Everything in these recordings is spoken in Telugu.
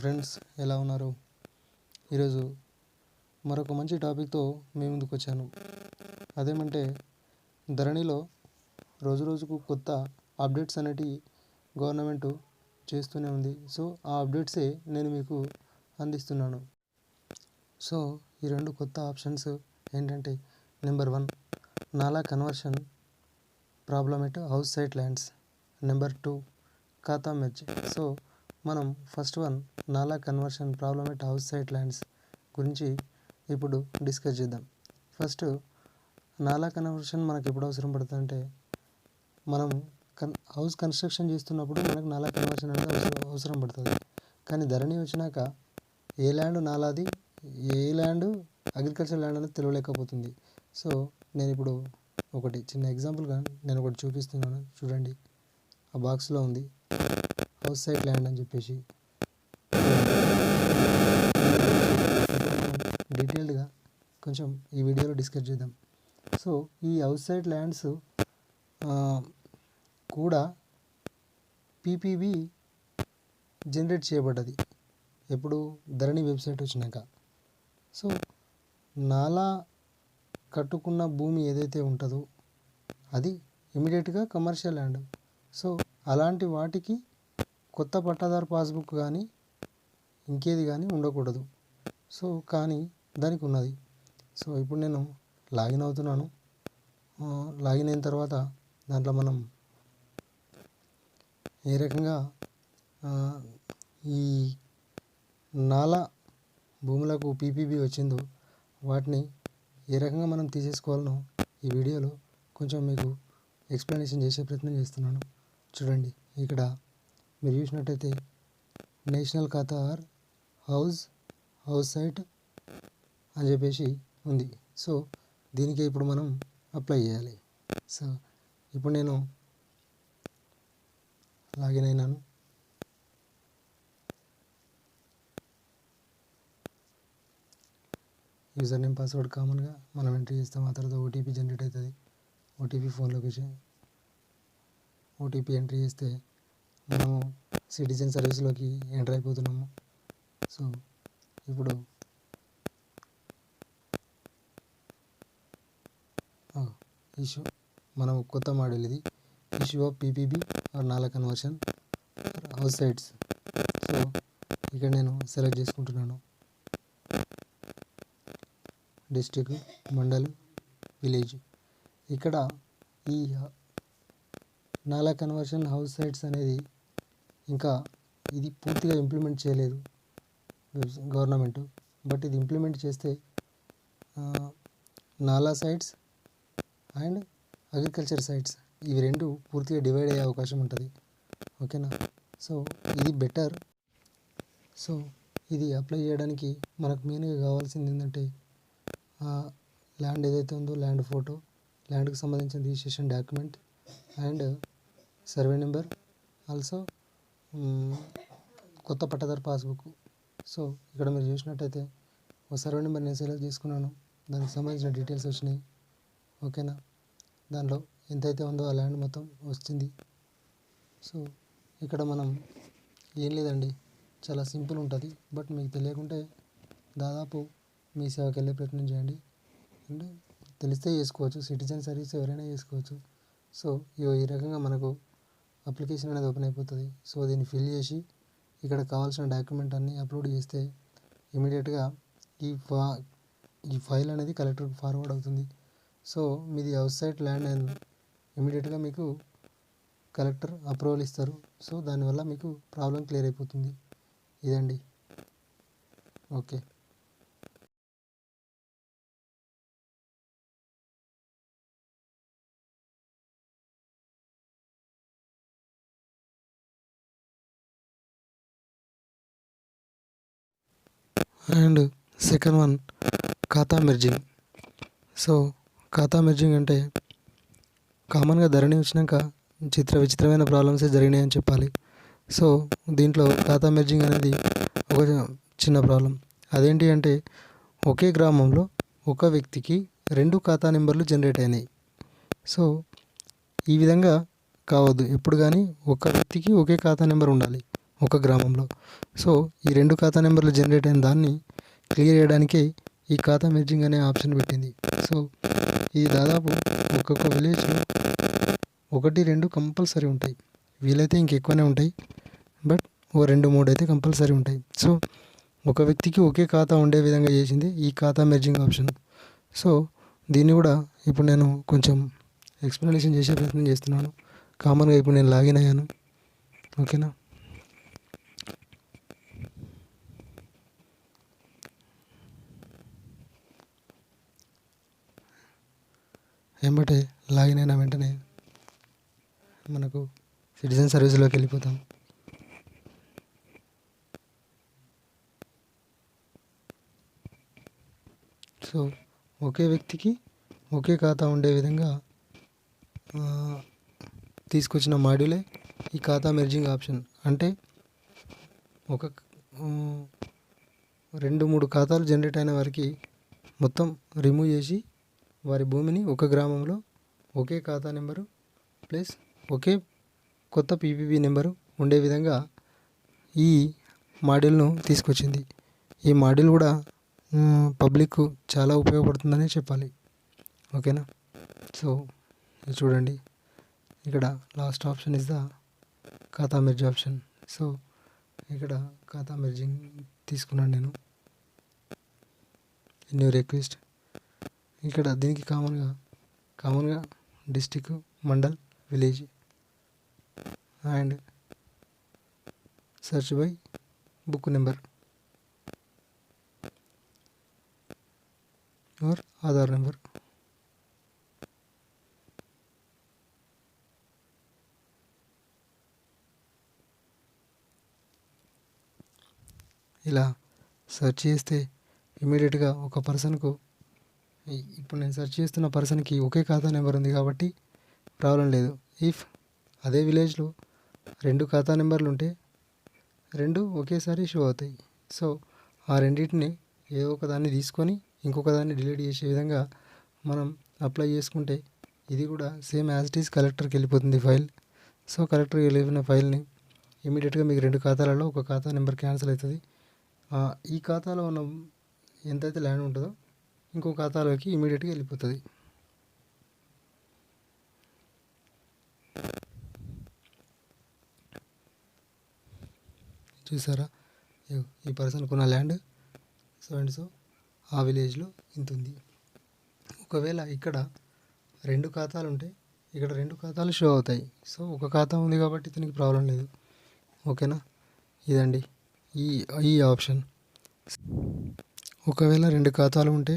ఫ్రెండ్స్ ఎలా ఉన్నారు? ఈరోజు మరొక మంచి టాపిక్తో మీ ముందుకు వచ్చాను. అదేమంటే ధరణిలో రోజు రోజుకు కొత్త అప్డేట్స్ అనేటివి గవర్నమెంట్ చేస్తూనే ఉంది. సో ఆ అప్డేట్సే నేను మీకు అందిస్తున్నాను. సో ఈ రెండు కొత్త ఆప్షన్స్ ఏంటంటే నెంబర్ వన్ నాలా conversion problem at house site lands. Number two ఖాతా మెర్జ్. సో మనం ఫస్ట్ వన్ నాలా conversion problem at house site lands గురించి ఇప్పుడు డిస్కస్ చేద్దాం. ఫస్ట్ నాలా కన్వర్షన్ మనకు ఎప్పుడు అవసరం పడుతుందంటే మనం కన్ హౌస్ కన్స్ట్రక్షన్ చేస్తున్నప్పుడు మనకు నాలా కన్వర్షన్ అనేది అవసరం అవసరం పడుతుంది. కానీ ధరణి వచ్చినాక ఏ ల్యాండ్ నాలాది ఏ ల్యాండ్ అగ్రికల్చర్ ల్యాండ్ అనేది తెలియలేకపోతుంది సో నేను ఇప్పుడు ఒకటి చిన్న ఎగ్జాంపుల్గా నేను ఒకటి చూపిస్తున్నాను. చూడండి. ఆ బాక్స్లో ఉంది. హౌస్ సైడ్ ల్యాండ్ అని చెప్పేసి. డీటెయిల్డ్గా కొంచెం ఈ వీడియోలో డిస్కస్ చేద్దాం. సో ఈ హౌస్ సైడ్ ల్యాండ్స్ కూడా పీపీబీ జనరేట్ చేయబడ్డది. ఎప్పుడు ధరణి వెబ్సైట్ వచ్చినాక. సో నాలా కట్టుకున్న భూమి ఏదైతే ఉంటుందో అది ఇమీడియట్గా కమర్షియల్ ల్యాండ్. సో అలాంటి వాటికి కొత్త పట్టాదారు పాస్బుక్ కానీ ఇంకేది కానీ ఉండకూడదు. సో కానీ దానికి ఉన్నది. సో ఇప్పుడు నేను లాగిన్ అవుతున్నాను. లాగిన్ అయిన తర్వాత దాంట్లో మనం ఏ రకంగా ఈ నాలా భూములకు పీపీబీ వచ్చిందో వాటిని ఏ రకంగా మనం తీసేసుకోవాలనో ఈ వీడియోలో కొంచెం మీకు ఎక్స్ప్లెనేషన్ చేసే ప్రయత్నం చేస్తున్నాను. చూడండి ఇక్కడ మీరు చూసినట్టయితే నేషనల్ ఖాతార్ హౌస్ హౌస్ సైట్ అని చెప్పేసి ఉంది. సో దీనికి ఇప్పుడు మనం అప్లై చేయాలి. సో ఇప్పుడు నేను లాగిన్ అయినాను. యూజర్ నేమ్ పాస్వర్డ్ కామన్గా మనం ఎంట్రీ చేస్తాం ఆ తర్వాత ఓటీపీ జనరేట్ అవుతుంది. ఓటీపీ ఫోన్లోకి వచ్చి ఓటీపీ ఎంట్రీ చేస్తే మనము సిటిజన్ సర్వీస్లోకి ఎంటర్ అయిపోతున్నాము. సో ఇప్పుడు ఇష్యూ మనం కొత్త మోడల్ ఇది. ఇష్యూ ఆఫ్ పీపీబీ ఆర్ నాలా కన్వర్షన్ హౌస్ సైట్స్. సో ఇక్కడ నేను సెలెక్ట్ చేసుకుంటున్నాను. District mandal village. ఇక్కడ ఈ నాలా కన్వర్షన్ హౌస్ సైట్స్ అనేది ఇంకా ఇది పూర్తిగా ఇంప్లిమెంట్ చేయలేదు గవర్నమెంట్. బట్ ఇది ఇంప్లిమెంట్ చేస్తే నాలా సైట్స్ అండ్ అగ్రికల్చర్ సైట్స్ ఇవి రెండు పూర్తిగా డివైడ్ అయ్యే అవకాశం ఉంటుంది. ఓకేనా? సో ఇది బెటర్ సో ఇది అప్లై చేయడానికి మనకు మెయిన్గా కావాల్సింది ఏంటంటే ల్యాండ్ ఏదైతే ఉందో ల్యాండ్ ఫోటో ల్యాండ్కి సంబంధించిన registration document and survey number also కొత్త పట్టదారు పాస్బుక్. సో ఇక్కడ మీరు చూసినట్టయితే ఒక సర్వే నెంబర్ నేను సెలెక్ట్ చేసుకున్నాను. దానికి సంబంధించిన డీటెయిల్స్ వచ్చినాయి. ఓకేనా? దానిలో ఎంతైతే ఉందో ఆ ల్యాండ్ మొత్తం వచ్చింది సో ఇక్కడ మనం ఏం లేదండి. చాలా సింపుల్ ఉంటుంది. బట్ మీకు తెలియకుంటే దాదాపు మీ సేవకి వెళ్ళే ప్రయత్నం చేయండి. అంటే తెలిస్తే చేసుకోవచ్చు. సిటిజన్ సర్వీస్ ఎవరైనా చేసుకోవచ్చు. సో ఈ రకంగా మనకు అప్లికేషన్ అనేది ఓపెన్ అయిపోతుంది. సో దీన్ని ఫిల్ చేసి ఇక్కడ కావాల్సిన డాక్యుమెంట్ అన్నీ అప్లోడ్ చేస్తే ఇమీడియట్గా ఈ ఫా ఈ ఫైల్ అనేది కలెక్టర్కి ఫార్వర్డ్ అవుతుంది. సో మీది అవుట్ సైడ్ ల్యాండ్ అండ్ ఇమీడియట్గా మీకు కలెక్టర్ అప్రూవల్ ఇస్తారు. సో దానివల్ల మీకు ప్రాబ్లం క్లియర్ అయిపోతుంది. ఇదండి. ఓకే. అండ్ సెకండ్ వన్ ఖాతా మెర్జింగ్. సో ఖాతా మెర్జింగ్ అంటే కామన్గా ధరణి వచ్చినాక చిత్ర విచిత్రమైన ప్రాబ్లమ్స్ జరిగినాయి అని చెప్పాలి. సో దీంట్లో ఖాతా మెర్జింగ్ అనేది ఒక చిన్న ప్రాబ్లం. అదేంటి అంటే ఒకే గ్రామంలో ఒక వ్యక్తికి రెండు ఖాతా నెంబర్లు జనరేట్ అయినాయి. సో ఈ విధంగా కావద్దు. ఎప్పుడు కానీ ఒక వ్యక్తికి ఒకే ఖాతా నెంబర్ ఉండాలి. ఒక గ్రామంలో. సో ఈ రెండు ఖాతా నెంబర్లు జనరేట్ అయిన దాన్ని క్లియర్ చేయడానికి ఈ ఖాతా మెర్జింగ్ అనే ఆప్షన్ పెట్టింది. సో ఇది దాదాపు ఒక్కొక్క విలేజ్లో ఒకటి రెండు కంపల్సరీ ఉంటాయి. వీలైతే ఇంకెక్కువనే ఉంటాయి. బట్ ఓ రెండు మూడు అయితే కంపల్సరీ ఉంటాయి. సో ఒక వ్యక్తికి ఒకే ఖాతా ఉండే విధంగా చేసింది ఈ ఖాతా మెర్జింగ్ ఆప్షన్. సో దీన్ని కూడా ఇప్పుడు నేను కొంచెం ఎక్స్ప్లెనేషన్ చేసే ప్రయత్నం చేస్తున్నాను. కామన్గా ఇప్పుడు నేను లాగిన్ అయ్యాను. ఓకేనా? వెంబటే లాగిన్ అయిన వెంటనే మనకు సిటిజన్ సర్వీస్లోకి వెళ్ళిపోతాం. సో ఒకే వ్యక్తికి ఒకే ఖాతా ఉండే విధంగా తీసుకొచ్చిన మాడ్యూలే ఈ ఖాతా మెర్జింగ్ ఆప్షన్. అంటే ఒక రెండు మూడు ఖాతాలు జనరేట్ అయిన వారికి మొత్తం రిమూవ్ చేసి వారి భూమిని ఒక గ్రామంలో ఒకే ఖాతా నెంబరు ప్లస్ ఒకే కొత్త పీపీబీ నెంబరు ఉండే విధంగా ఈ మాడ్యూల్ను తీసుకొచ్చింది. ఈ మాడ్యూల్ కూడా పబ్లిక్ చాలా ఉపయోగపడుతుందని చెప్పాలి. ఓకేనా? సో చూడండి. ఇక్కడ లాస్ట్ ఆప్షన్ ఇస్ ద ఖాతా మెర్జ్ ఆప్షన్ సో ఇక్కడ ఖాతా మెర్జింగ్ తీసుకున్నాను నేను. న్యూ రిక్వెస్ట్ ఇక్కడ దీనికి కామన్గా కామన్గా district mandal village. And search by book number. Or Aadhaar number. ఇలా సెర్చ్ చేస్తే ఇమీడియట్గా ఒక పర్సన్కు ఈ- ఇప్పుడు నేను సెర్చ్ చేస్తున్న పర్సన్కి ఒకే ఖాతా నెంబర్ ఉంది కాబట్టి ప్రాబ్లం లేదు. ఇఫ్ అదే విలేజ్లో రెండు ఖాతా నెంబర్లు ఉంటే రెండు ఒకేసారి షో అవుతాయి. సో ఆ రెండింటిని ఏదో ఒక దాన్ని తీసుకొని ఇంకొక దాన్ని డిలీట్ చేసే విధంగా మనం అప్లై చేసుకుంటే ఇది కూడా సేమ్ యాజ్ ఇట్ ఈస్ కలెక్టర్కి వెళ్ళిపోతుంది ఫైల్ సో కలెక్టర్కి వెళ్ళిన ఫైల్ని ఇమీడియట్గా మీకు రెండు ఖాతాలలో ఒక ఖాతా నెంబర్ క్యాన్సిల్ అవుతుంది. ఈ ఖాతాలో ఉన్న ఎంతైతే ల్యాండ్ ఉంటుందో ఇంకో ఖాతాలోకి ఇమీడియట్గా వెళ్ళిపోతుంది. చూసారా? ఈ పర్సన్ కొన్న ల్యాండ్ సో అండ్ సో ఆ విలేజ్లో ఇంత ఉంది ఒకవేళ ఇక్కడ రెండు ఖాతాలు ఉంటే ఇక్కడ రెండు ఖాతాలు షో అవుతాయి. సో ఒక ఖాతా ఉంది కాబట్టి ఇతనికి ప్రాబ్లం లేదు. ఓకేనా? ఇదండి. ఈ ఈ ఆప్షన్ ఒకవేళ రెండు ఖాతాలు ఉంటే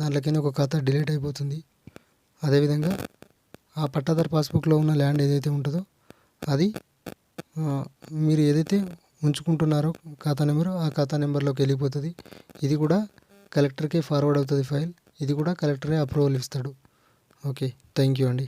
దాంట్లోకైనా ఒక ఖాతా డిలీట్ అయిపోతుంది. అదేవిధంగా ఆ పట్టాదారు పాస్బుక్లో ఉన్న ల్యాండ్ ఏదైతే ఉంటుందో అది మీరు ఏదైతే ఉంచుకుంటున్నారో ఖాతా నెంబరు ఆ ఖాతా నెంబర్లోకి వెళ్ళిపోతుంది. ఇది కూడా కలెక్టర్కే ఫార్వర్డ్ అవుతుంది ఫైల్. ఇది కూడా కలెక్టరే అప్రూవల్ ఇస్తాడు. ఓకే థ్యాంక్ యూ అండి.